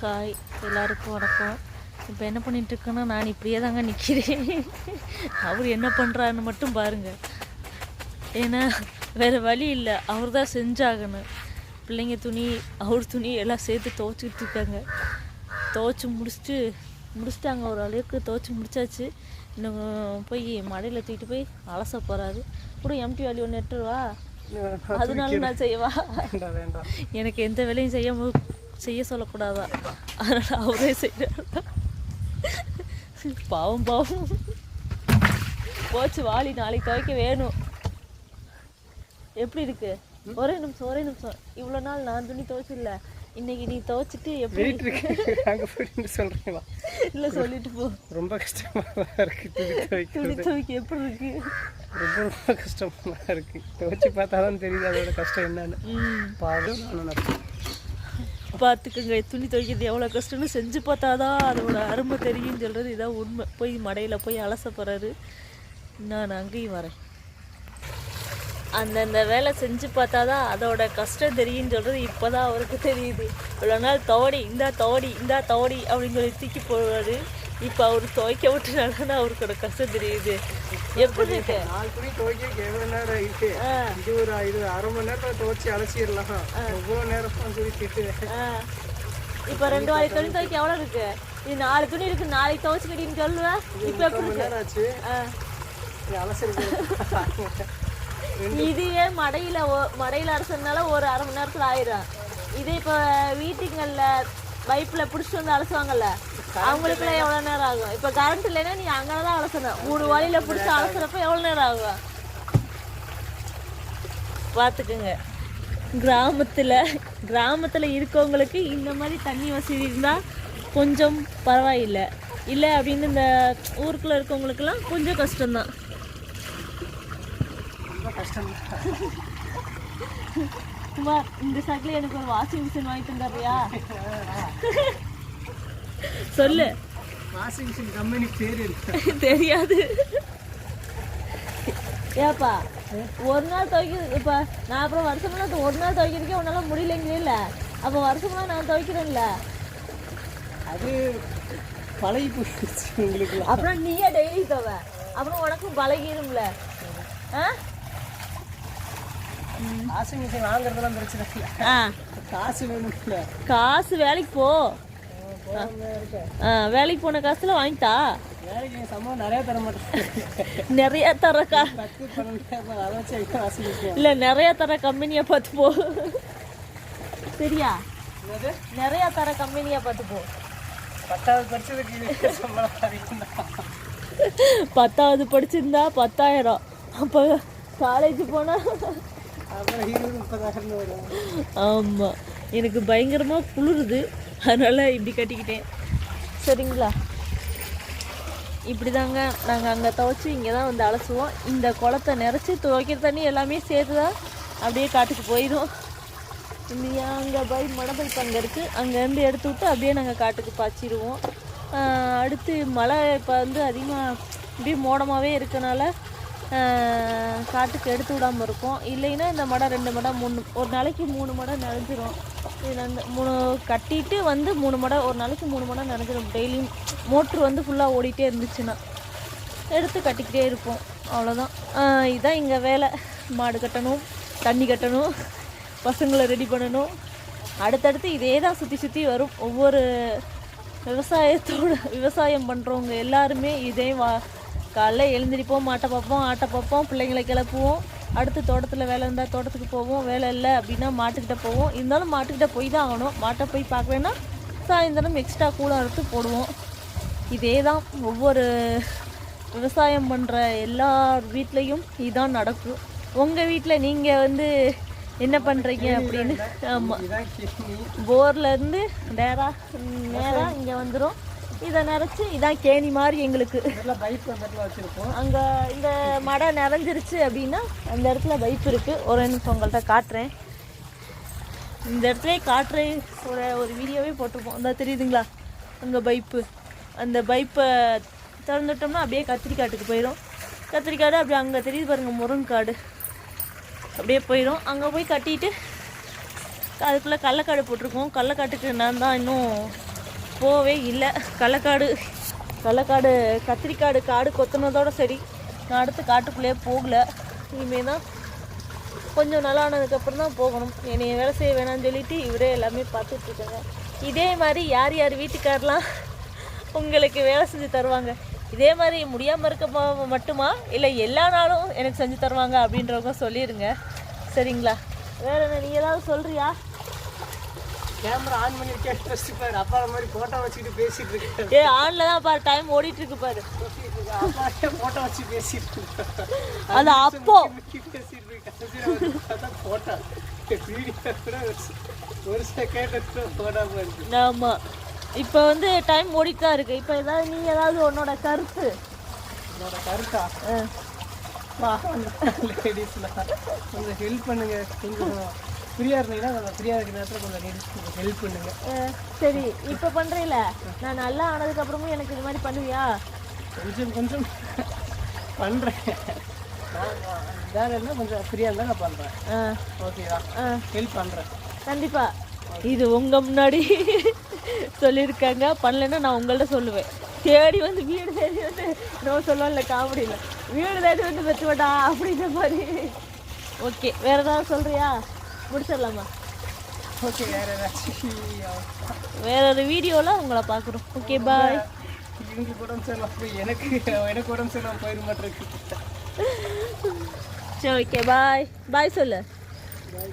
Hi எல்லாருக்கும் வணக்கம். இப்போ என்ன பண்ணிட்டு இருக்கேன்னா நான் இப்படியே தாங்க நிற்கிறேன் அவர் என்ன பண்ணுறாருன்னு மட்டும் பாருங்க. ஏன்னா வேறு வழி இல்லை. அவர் தான் செஞ்சாகணும். பிள்ளைங்க துணி அவர் துணி எல்லாம் சேர்த்து துவைச்சிக்கிட்டு இருக்காங்க. துவைச்சி முடிச்சுட்டு முடிச்சிட்டாங்க. ஒரு அளவுக்கு துவைச்சி முடிச்சாச்சு. இன்னும் போய் மடையில் தூக்கிட்டு போய் அலச போகிறாரு கூட எம்டி வேலி ஒன்று எட்டுருவா அதனால நான் செய்வா. எனக்கு எந்த வேலையும் செய்ய செய்ய சொல்லக்கூடாதா? அதனால் அவரே செய்கிறார் பாவம் பாவம். போச்சு வாளி நாளைக்கு துவைக்க வேணும். எப்படி இருக்கு? ஒரே நிமிஷம் ஒரே நிமிஷம். இவ்வளோ நாள் நான் துணி துவைச்சில்ல இன்னைக்கு நீ துவைச்சிட்டு எப்படி இருக்கு அங்கே போயிட்டு சொல்கிறீங்களா இல்லை சொல்லிட்டு போ. ரொம்ப கஷ்டமாக தான் இருக்குது துணி துவைக்க எப்படி இருக்கு? ரொம்ப ரொம்ப கஷ்டமாக தான் இருக்குது துவைச்சி பார்த்தா தான் தெரியுது அதோட கஷ்டம் என்னன்னு. பாவம் நடப்பேன் பார்த்துக்குங்க துணி துவைக்கிறது எவ்வளோ கஷ்டம்னு செஞ்சு பார்த்தாதான் அதோட அருமை தெரியும்னு சொல்கிறது இதான் உண்மை. போய் மடையில் போய் அலச போகிறாரு நான் அங்கேயும் வரேன். அந்தந்த வேலை செஞ்சு பார்த்தாதான் அதோட கஷ்டம் தெரியும்னு சொல்கிறது இப்போ தான் அவருக்கு தெரியுது. இவ்வளோ நாள் தவடி இந்தா தவடி இந்தா தவடி அப்படின்னு சொல்லி தூக்கி போடுவார். இப்போ அவர் துவைக்க விட்டுனால தான் அவருக்கோட கஷ்டம் தெரியுது எப்படி இருக்கு? நாலு துணி துவைக்க எவ்வளோ நேரம் இருக்கு இது ஒரு இது அரை மணி நேரத்தில் துவைச்சி அலசிடலாம். எவ்வளோ நேரம் சொல்லி திட்டு இப்போ ரெண்டு வாரி துணி துவைக்க எவ்வளோ இருக்கு? இது நாலு துணி இருக்கு நாளைக்கு துவைச்சுக்கிட்டீங்கன்னு சொல்லுவேன் இப்போ எப்படி நேரம் ஆச்சு? இதுவே மடையில மடையில அரைச்சதுனால ஒரு அரை மணி நேரத்துல ஆயிரும்? இதே இப்போ வீட்டுங்கள்ல பைப்ல பிடிச்சிட்டு வந்து அலசுவாங்கல்ல? அவங்களுக்குலாம் எவ்வளோ நேரம் ஆகும்? இப்போ கரண்ட் இல்லைன்னா நீ அங்கே தான் அலசணும். மூணு வழியில பிடிச்சி அலசுறப்ப எவ்வளோ நேரம் ஆகும்? பார்த்துக்குங்க. கிராமத்தில் கிராமத்தில் இருக்கவங்களுக்கு இந்த மாதிரி தண்ணி வசதி இருந்தால் கொஞ்சம் பரவாயில்லை. இல்லை அப்படின்னு இந்த ஊருக்குள்ளே இருக்கவங்களுக்கெல்லாம் கொஞ்சம் கஷ்டம்தான். கஷ்டம் குமார் இந்த சைக்கிள் எனக்கு ஒரு வாஷிங் மிஷின் வாங்கி தந்துடுறியா சொல்லு வாஷிங் மிஷின் கம்பெனி பேர் இருக்கு தெரியாது ஏப்பா ஒரு நாள் துவைக்கிறது இப்போ நான் அப்புறம் வருஷமெல்லாம் ஒரு நாள் துவைக்கிறதுக்கே உன்னால முடியலைங்களே அப்போ வருஷமெல்லாம் நான் துவைக்கிறேன்ல அது பழகி போயிடுச்சு உங்களுக்கு அப்புறம் நீயே டெய்லி துவை அப்புறம் உனக்கும் பழகிரும்ல ஆ வாஷிங் மிஷின் வாங்குறதுலாம் பிரச்சனை இல்லை. காசு வேணும்ல. காசு வேலைக்கு போ. வேலைக்கு போன காசுல வாங்கிட்டா? நிறைய தர இல்லை நிறைய தர கம்பெனியை பார்த்து போ. சரியா? நிறைய தர கம்பெனியை பார்த்து போ. பத்தாவது படிச்சிருந்தா பத்தாயிரம். அப்போ காலேஜ் போனால் ஆமாம் எனக்கு பயங்கரமாக குளிருது. அதனால் இப்படி கட்டிக்கிட்டேன். சரிங்களா? இப்படி தாங்க நாங்கள் அங்கே துவைச்சி இங்கே தான் வந்து அலசுவோம். இந்த குளத்தை நிறச்சி துவைக்கிற தண்ணி எல்லாமே சேர்த்து தான் அப்படியே காட்டுக்கு போயிடும் இந்த அங்கே பை மணப்பைப்பு அங்கே இருக்குது அங்கேருந்து எடுத்து விட்டு அப்படியே நாங்கள் காட்டுக்கு பாய்ச்சிடுவோம். அடுத்து மழை இப்போ வந்து அதிகமாக இப்படியே மோடமாகவே இருக்கனால காட்டுக்கு எடுத்து விடாமல் இருக்கும். இல்லைன்னா இந்த மடம் ரெண்டு மடம் மூணு ஒரு நாளைக்கு மூணு மடம் நிறைஞ்சிரும் இதில் அந்த மூணு கட்டிட்டு வந்து மூணு மடம் ஒரு நாளைக்கு மூணு மடம் நிறைஞ்சிரும் டெய்லியும் மோட்ரு வந்து ஃபுல்லாக ஓடிட்டே இருந்துச்சுன்னா. எடுத்து கட்டிக்கிட்டே இருப்போம். அவ்வளோதான் இதுதான் இங்கே வேலை. மாடு கட்டணும் தண்ணி கட்டணும் பசங்களை ரெடி பண்ணணும். அடுத்தடுத்து இதே தான் சுற்றி சுற்றி வரும். ஒவ்வொரு விவசாயத்தோட விவசாயம் பண்ணுறவங்க எல்லாருமே இதே வா காலைல எழுந்திரிப்போம் மாட்டை பார்ப்போம் ஆட்டை பார்ப்போம் பிள்ளைங்களை கிளப்புவோம். அடுத்து தோட்டத்தில் வேலை இருந்தால் தோட்டத்துக்கு போவோம். வேலை இல்லை அப்படின்னா மாட்டுக்கிட்ட போவோம். இருந்தாலும் மாட்டுக்கிட்ட போய் தான் ஆகணும். மாட்டை போய் பார்க்கலன்னா சாயந்தரம் எக்ஸ்ட்ரா கூட அறுத்து போடுவோம். இதே தான் ஒவ்வொரு விவசாயம் பண்ணுற எல்லார் வீட்லேயும் இதான் நடக்கும் உங்கள் வீட்டில் நீங்கள் வந்து என்ன பண்ணுறீங்க அப்படின்னு? ஆமாம் இதுதான் கேணி போர்ல இருந்து நேரா நேரா இங்கே வந்துடும் இதை நிறச்சி இதான் கேணி மாதிரி எங்களுக்கு. அங்கே இந்த மடை நிறைஞ்சிருச்சு அப்படின்னா அந்த இடத்துல பைப் இருக்குது ஒரு நிமிஷம் உங்கள்கிட்ட காட்டுறேன். இந்த இடத்துல காட்டுறேன். ஒரு ஒரு வீடியோவே போட்டிருப்போம். அந்த தெரியுதுங்களா? அங்கே பைப்பு அந்த பைப்பை திறந்துட்டோம்னா அப்படியே கத்திரிக்காட்டுக்கு போயிடும் கத்திரிக்காடு அப்படியே அங்கே தெரியுது பாருங்கள் முருங்காடு. அப்படியே போயிடும் அங்கே போய் கட்டிட்டு அதுக்குள்ளே கடலக்காடு போட்டிருக்கோம். கடலக்காட்டுக்கு நான் தான் இன்னும் போவே இல்லை. களக்காடு களக்காடு கத்திரிக்காடு காடு கொத்துனதோட சரி. நான் அடுத்து காட்டுக்குள்ளேயே போகல. இனிமேல் தான் கொஞ்சம் நல்லா ஆனதுக்கப்புறம் தான் போகணும். என்னைய வேலை செய்ய வேணாம்னு சொல்லிட்டு இவரே எல்லாமே பார்த்துட்ருக்காங்க. இதே மாதிரி யார் யார் வீட்டுக்காரெலாம் உங்களுக்கு வேலை செஞ்சு தருவாங்க? இதே மாதிரி முடியாமல் இருக்க மட்டுமா? இல்லை எல்லா நாளும் எனக்கு செஞ்சு தருவாங்க அப்படின்றவங்க சொல்லிடுங்க சரிங்களா? வேறு என்ன நீ ஏதாவது சொல்கிறியா கேமரா ஆன் பண்ணிருக்கேன் ஃபர்ஸ்ட் பாரு. அப்பா மாதிரி போட்டோ வச்சுக்கிட்டு பேசிட்டு இருக்கேன் ஏ ஆன்ல தான் பாரு டைம் ஓடிட்டு இருக்கு பாரு. அப்பா போட்டோ வச்சு பேசிட்டு இருக்கேன் அது அப்போ. பேசிட்டு இருக்கேன் கடைசியில வந்து பார்த்தா போட்டோ வீடியோ கூட ஒரு- செகண்ட் போட்டோ போயிருக்கு ஆமா. இப்போ வந்து டைம் ஓடிட்டு இருக்கு. இப்போ ஏதாவது நீ ஏதாவது உன்னோட கருத்து. என்னோட கருத்தா. லேடிஸ்லாம் கொஞ்சம் ஹெல்ப் பண்ணுங்க. கொஞ்சம் ஃப்ரீயாக இருந்தீங்கன்னா கொஞ்சம் ஃப்ரீயாக இருக்கிற நேரத்தில் கொஞ்சம் லேடிஸ் கொஞ்சம் ஹெல்ப் பண்ணுங்க சரி இப்போ பண்றீல? நான் நல்லா ஆனதுக்கு அப்புறமும் எனக்கு இது மாதிரி பண்ணுவியா? கொஞ்சம் கொஞ்சம் பண்ணுறேன் வேலை இருந்தால் கொஞ்சம் ஃப்ரீயாக இருந்தால் நான் பண்ணுறேன் ஓகேவா ஹெல்ப் பண்ணுறேன் கண்டிப்பா. இது உங்க முன்னாடி சொல்லியிருக்காங்க. பண்ணலைன்னா நான் உங்கள்ட்ட சொல்லுவேன். தேடி வந்து வீடு தேடி வந்து நான் சொல்லல காமெடியில் வீடு தேடி வந்து வச்சுவேடா அப்படின்ற மாதிரி. ஓகே வேற ஏதாவது சொல்றியா? முடிச்சிடலாமா? ஓகே வேறு ஏதாச்சும் வேற ஒரு வீடியோவில் உங்களை பார்க்குறோம். ஓகே பாய் இவங்களுக்கு உடம்பு சரியில்லை. போய் எனக்கு எனக்கு உடம்பு சரியில்லாம போயிட மாட்டேருக்கு சரி ஓகே பாய் பாய் சொல்லு. Bye.